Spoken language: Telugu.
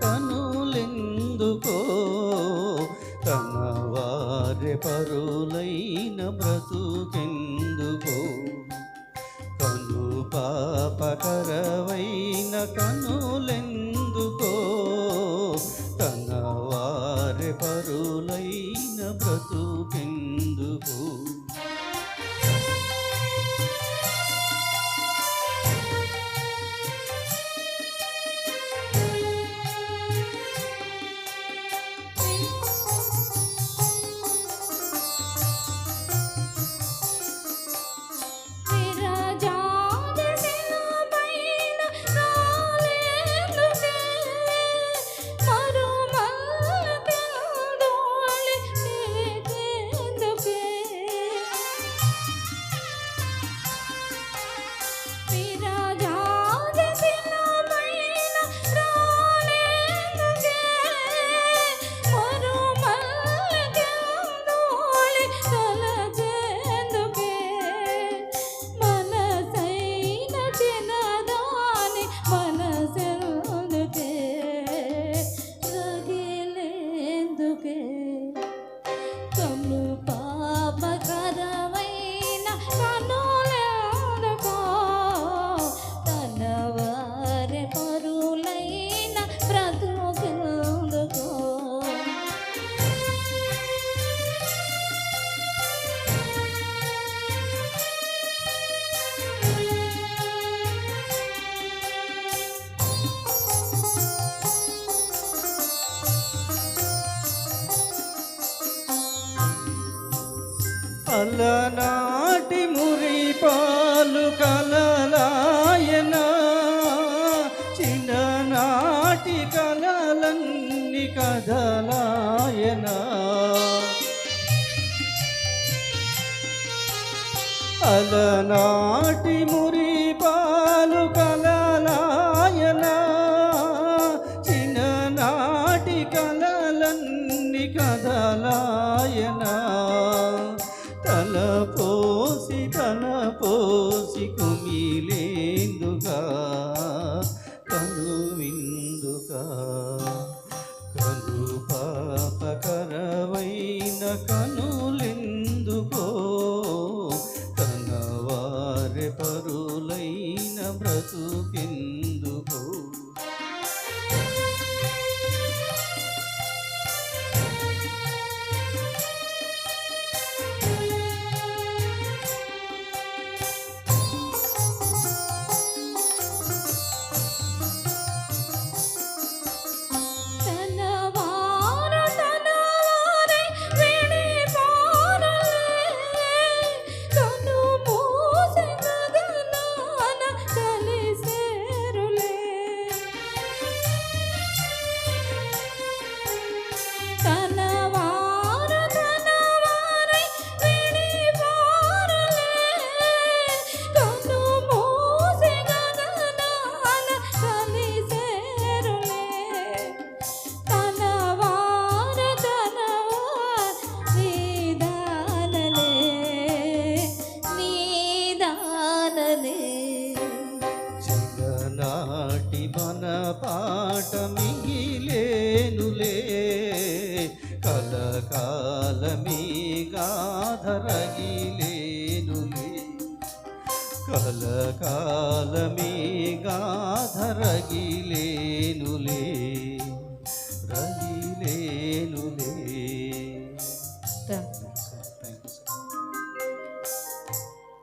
కనులెందుకో? తన వారి పరులైన బ్రతుకెందుకో? కను పాపకరవైన కనులెందు అలనాటి మురిపాలు కలలాయన. చిన్ననాటి కలలన్ని కదలాయన. అలనాటి మురి తల పోసి తల పోసి కుమిలేందుగా కను విందుగా కను పాపకరవైన కనులెందుకో తన వారి పరులైన బ్రతుకెందు మాట మిగిలేనులే. కలకాలమీ గాధరగిలేనులే. కలకాలమీ గాధరగిలేనులే.